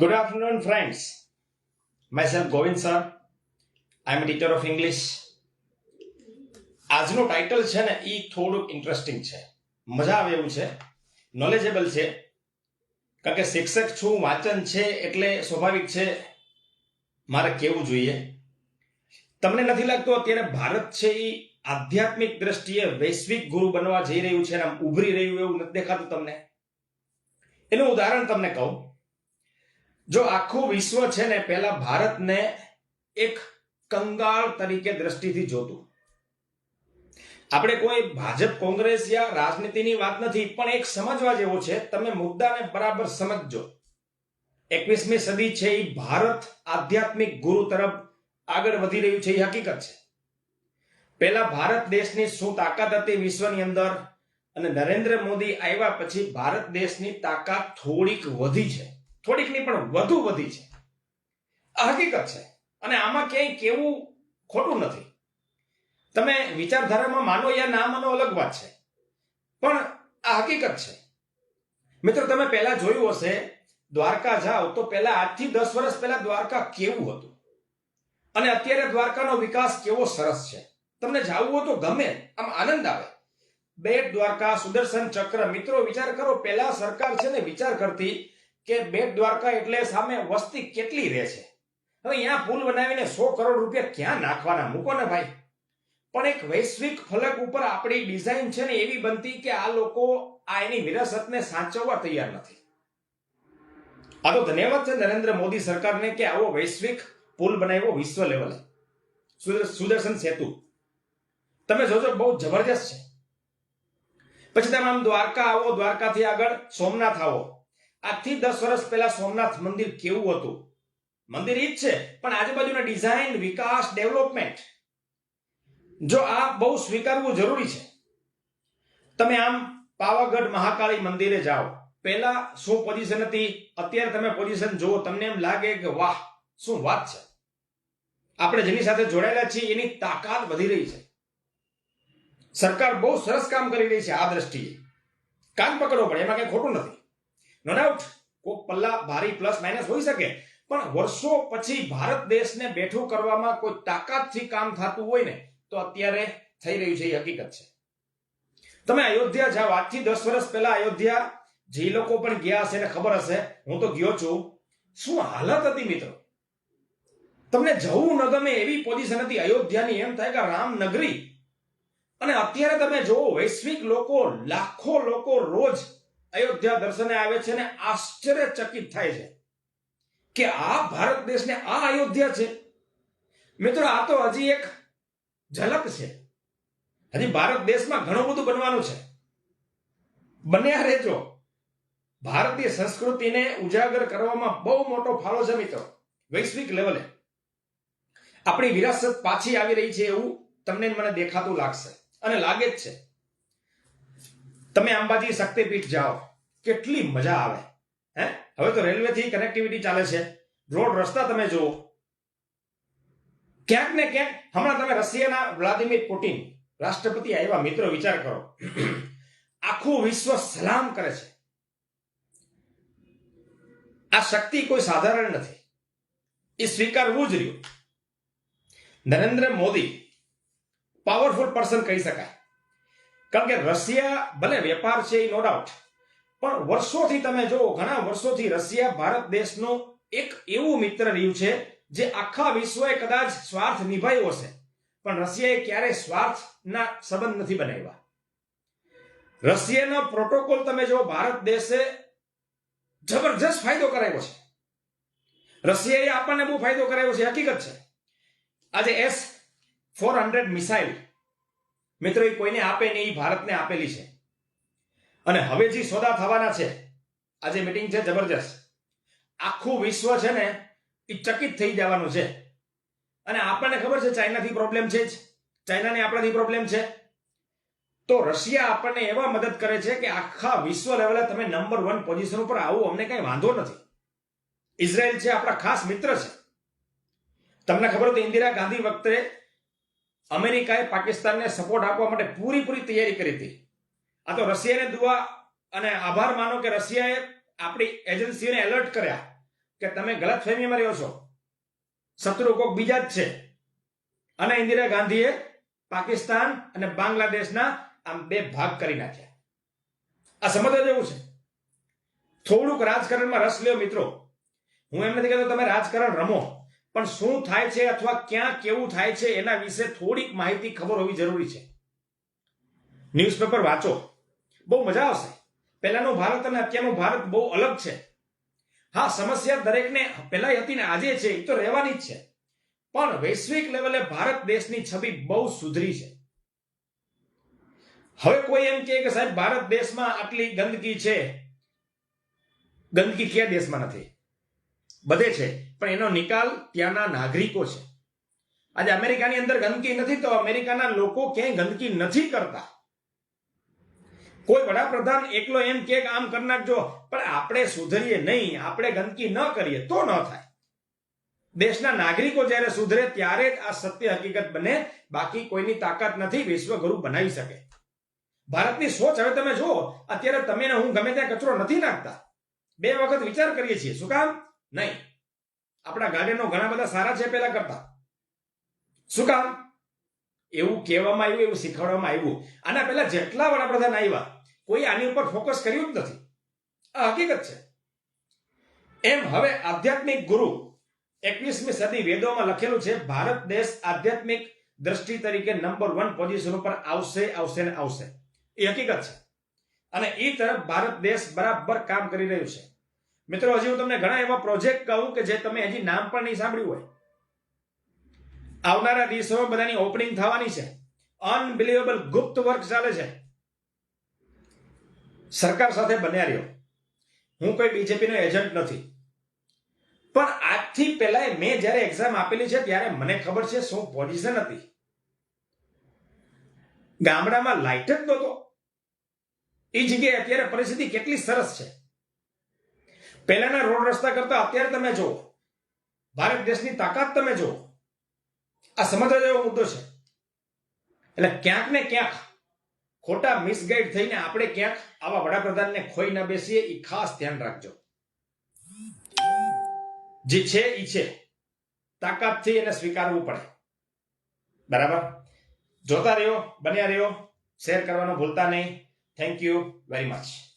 Good afternoon, friends. Myself Govind sir. I'm a teacher of English. આજનું title છે ને એ થોડુંક ઇન્ટરેસ્ટિંગ છે. મજા આવે એવું છે. નોલેજેબલ છે. કારણ કે શિક્ષક છું વાંચન છે એટલે સ્વાભાવિક છે. મારે કેવું જોઈએ? તમને નથી લાગતું અત્યારે ભારત છે એ આધ્યાત્મિક દ્રષ્ટિએ વૈશ્વિક ગુરુ બનવા જઈ રહ્યું છે અને આમ ઉભરી રહ્યું એવું નથી દેખાતું તમને? એનું ઉદાહરણ તમને કહું. જો આખું વિશ્વ છે ને પહેલા ભારતને એક કંગાળ તરીકે દ્રષ્ટિથી જોતું. આપણે કોઈ ભાજપ, કોંગ્રેસ યા રાજનીતિની વાત નથી, પણ એક સમજવા જેવો છે, તમે મુદ્દાને બરાબર સમજજો. એકવીસમી સદી છે એ ભારત આધ્યાત્મિક ગુરુ તરફ આગળ વધી રહ્યું છે એ હકીકત છે. પહેલા ભારત દેશની શું તાકાત હતી વિશ્વની અંદર? અને નરેન્દ્ર મોદી આવ્યા પછી ભારત દેશની તાકાત થોડીક વધી છે. થોડીક નહીં પણ વધુ વધી છે. આ હકીકત છે. અને આમાં ક્યાંય કેવું ખોટું નથી. તમે વિચારધારામાં માનો યા ના માનો અલગ વાત છે. પણ આ હકીકત છે. મિત્રો, તમે પહેલા જોયું હશે, દ્વારકા જાઓ તો પહેલા આજથી દસ વર્ષ પહેલા દ્વારકા કેવું હતું? અને અત્યારે દ્વારકાનો વિકાસ કેવો સરસ છે? તમને જાવું હોય તો ગમે, આમ આનંદ આવે. બેટ દ્વારકા, સુદર્શન ચક્ર, મિત્રો, વિચાર કરો, પહેલા સરકાર છે ને વિચાર કરતી કે બેટ દ્વારકા એટલે સામે વસ્તી કેટલી રહે છે? હવે અહીંયા પુલ બનાવીને સો કરોડ રૂપિયા ક્યાં નાખવાના? મૂકો ને ભાઈ. પણ એક વૈશ્વિક ફલક ઉપર આપણી ડિઝાઇન છે ને એવી બનતી કે આ લોકો આ એની વિરાસતને સાચવવા તૈયાર નથી. આ તો ધન્યવાદ છે નરેન્દ્ર મોદી સરકારને કે આવો વૈશ્વિક પુલ બનાવ્યો વિશ્વ લેવલે. સુદર્શન સેતુ. તમે જોજો બહુ જબરજસ્ત છે. પછી તમે આમ દ્વારકા આવો, દ્વારકાથી આગળ સોમનાથ આવો. આજથી દસ વર્ષ પહેલા સોમનાથ મંદિર કેવું હતું? મંદિર ઈ જ છે, પણ આજુબાજુના ડિઝાઇન વિકાસ ડેવલપમેન્ટ જો આ બહુ સ્વીકારવું જરૂરી છે. તમે આમ પાવાગઢ મહાકાળી મંદિરે જાઓ, પહેલા શું પોઝિશન હતી? અત્યારે તમે પોઝિશન જુઓ, તમને એમ લાગે કે વાહ, શું વાત છે? આપણે જેની સાથે જોડાયેલા છીએ, એની તાકાત વધી રહી છે. સરકાર બહુ સરસ કામ કરી રહી છે આ દ્રષ્ટિએ. કાન પકડવો પડે એમાં કઈ ખોટું નથી. નો ડાઉટ કોક પલ્લા ભારી પ્લસ માઇનસ હોઈ શકે. પણ વર્ષો પછી ભારત દેશને બેઠું કરવામાં કોઈ તાકાતથી કામ થતું હોય ને, તો અત્યારે થઈ રહ્યું છે એ હકીકત છે. તમે અયોધ્યા જ્યાં આજથી દસ વર્ષ પહેલા અયોધ્યા, જે લોકો પણ ગયા હશે એને ખબર હશે, હું તો ગયો છું. શું હાલત હતી મિત્રો? તમને જવું ન ગમે એવી પોઝિશન હતી અયોધ્યાની, એમ થાય કે રામનગરી. અને અત્યારે તમે જુઓ વૈશ્વિક લોકો, લાખો લોકો રોજ અયોધ્યા દર્શને આવે છે અને આશ્ચર્યચકિત થાય છે કે આ ભારત દેશને આ અયોધ્યા છે. મિત્રો, આ તો હજી એક ઝલક છે. હજી ભારત દેશમાં ઘણું બધું બનવાનું છે. બન્યા રહેજો. ભારતીય સંસ્કૃતિને ઉજાગર કરવામાં બહુ મોટો ફાળો છે, મિત્રો. વૈશ્વિક લેવલે. આપણી વિરાસત પાછી આવી રહી છે એવું તમને મને દેખાતું લાગશે અને લાગે જ છે. તમે અંબાજી શક્તિપીઠ જાઓ. કેટલી મજા આવે. હે? હવે તો રેલવેથી કનેક્ટિવિટી ચાલે છે. રોડ રસ્તા તમે જુઓ. ક્યાંક ને ક્યાંક, હમણાં તમે રશિયાના વ્લાદિમીર પુટિન રાષ્ટ્રપતિ આવ્યા, મિત્રો, વિચાર કરો. આખું વિશ્વ સલામ કરે છે. આ શક્તિ કોઈ સાધારણ નથી. એ સ્વીકારવું જ રહ્યું. નરેન્દ્ર મોદી પાવરફુલ પર્સન કહી શકાય. કારણ કે રશિયા ભલે વેપાર છે એ નો ડાઉટ પણ વર્ષોથી તમે જુઓ, ઘણા વર્ષોથી રશિયા ભારત દેશનો એક એવું મિત્ર રહ્યું છે જે આખા વિશ્વએ કદાચ સ્વાર્થ નિભાવ્યો હશે, પણ રશિયાએ ક્યારેય સ્વાર્થના સંબંધ નથી બનાવ્યા. રશિયાનો પ્રોટોકોલ તમે જો ભારત દેશે જબરજસ્ત ફાયદો કરાવ્યો છે. રશિયાએ આપણને બહુ ફાયદો કરાવ્યો છે, હકીકત છે. આજે એસ ફોર હંડ્રેડ મિસાઇલ મિત્રો, એ કોઈને આપે નહીં, એ ભારતને આપેલી છે. અને હવે જે સોદા થવાના છે, આજે મિટિંગ છે જબરજસ્ત. આખું વિશ્વ છે ને, એ ચકિત થઈ જવાનું છે. અને આપણને ખબર છે, ચાઇનાથી પ્રોબ્લેમ છે જ. ચાઇનાને આપણાથી પ્રોબ્લેમ છે. તો રશિયા આપણને એવા મદદ કરે છે કે આખા વિશ્વ લેવલે તમે નંબર વન પોઝિશન ઉપર આવો, અમને કઈ વાંધો નથી. ઇઝરાયલ છે, આપણા ખાસ મિત્ર છે. તમને ખબર તો ઇન્દિરા ગાંધી વખતે અમેરિકાએ પાકિસ્તાનને સપોર્ટ આપવા માટે પૂરીપૂરી તૈયારી કરી હતી. આ તો રશિયાને દુઆ અને આભાર માનો કે રશિયાએ આપણી એજન્સીઓને એલર્ટ કર્યા કે તમે ગલત ફહેમીમાં રહ્યો છો. શત્રુ કોક બીજા જ છે. અને ઇન્દિરા ગાંધીએ પાકિસ્તાન અને બાંગ્લાદેશના આમ બે ભાગ કરી નાખ્યા. આ સમજવા જેવું છે. થોડુંક રાજકારણમાં રસ લ્યો મિત્રો. હું એમ નથી કહેતો તમે રાજકારણ રમો. પણ શું થાય છે અથવા ક્યાં કેવું થાય છે એના વિશે થોડીક માહિતી ખબર હોવી જરૂરી છે. ન્યૂઝપેપર વાંચો. બહુ મજા આવશે. પહેલાનું ભારત અને અત્યારનું ભારત બહુ અલગ છે. હા, સમસ્યા દરેકને પહેલા હતી ને આજે છે, એ તો રહેવાની જ છે. પણ વૈશ્વિક લેવલે ભારત દેશની છબી બહુ સુધરી છે. હવે કોઈ એમ કે સાહેબ, ભારત દેશમાં આટલી ગંદકી છે. ગંદકી કયા દેશમાં નથી? બધે છે. પણ એનો નિકાલ ત્યાંના નાગરિકો છે. આજે અમેરિકાની અંદર ગંદકી નથી તો અમેરિકાના લોકો ક્યાંય ગંદકી નથી કરતા. કોઈ વડાપ્રધાન એકલો એમ કે આમ કરી નાખજો, પણ આપણે સુધરીએ નહીં, આપણે ગંદકી ન કરીએ તો ન થાય. દેશના નાગરિકો જ્યારે સુધરે ત્યારે જ આ સત્ય હકીકત બને, બાકી કોઈની તાકાત નથી, વિશ્વગુરુ બનાવી શકે. ભારતની સોચ હવે તમે જુઓ, અત્યારે તમે હું ગમે ત્યાં કચરો નથી નાખતા. બે વખત વિચાર કરીએ છીએ, શું કામ? નહીં. આપણા ગાર્ડનો ઘણા બધા સારા છે પેલા કરતા. શું કામ? એવું કહેવામાં આવ્યું, એવું શીખવાડવામાં આવ્યું. આના પહેલા જેટલા વડાપ્રધાન આવ્યા, કોઈ આની ઉપર ફોકસ કર્યું જ નથી. આ હકીકત છે. એમ હવે આધ્યાત્મિક ગુરુ એકવીસમી સદી વેદોમાં લખેલું છે, ભારત દેશ આધ્યાત્મિક દ્રષ્ટિ તરીકે નંબર વન પોઝિશન ઉપર આવશે આવશે ને આવશે. એ હકીકત છે. અને એ તરફ ભારત દેશ બરાબર કામ કરી રહ્યું છે. મિત્રો, હજી હું તમને ઘણા એવા પ્રોજેક્ટ કહું કે જે તમે હજી નામ પણ નહીં સાંભળ્યું હોય. આવનારા દિવસોમાં બધાની ઓપનિંગ થવાની છે. અનબિલિવેબલ ગુપ્ત વર્ક ચાલે છે. સરકાર સાથે બન્યા રહ્યો. હું કોઈ બીજેપીનો એજન્ટ નથી. પણ આજથી પહેલા મેં જ્યારે એક્ઝામ આપેલી છે ત્યારે મને ખબર છે શું પોઝિશન હતી. ગામડામાં લાઇટ જ નહોતો. એ જગ્યાએ અત્યારે પરિસ્થિતિ કેટલી સરસ છે. પહેલાના રોડ રસ્તા કરતા અત્યારે તમે જુઓ. ભારત દેશની તાકાત તમે જુઓ. આ સમજવા જેવો મુદ્દો છે. એટલે ક્યાંક ને ક્યાંક ખોટા મિસગાઈડ થઈને આપણે ક્યાંક આવા વડાપ્રધાનને ખોઈ ન બેસીએ એ ખાસ ધ્યાન રાખજો. જે છે એ છે. તાકાતથી એને સ્વીકારવું પડે. બરાબર? જોતા રહ્યો, બન્યા રહ્યો. શેર કરવાનું ભૂલતા નહીં. Thank you very much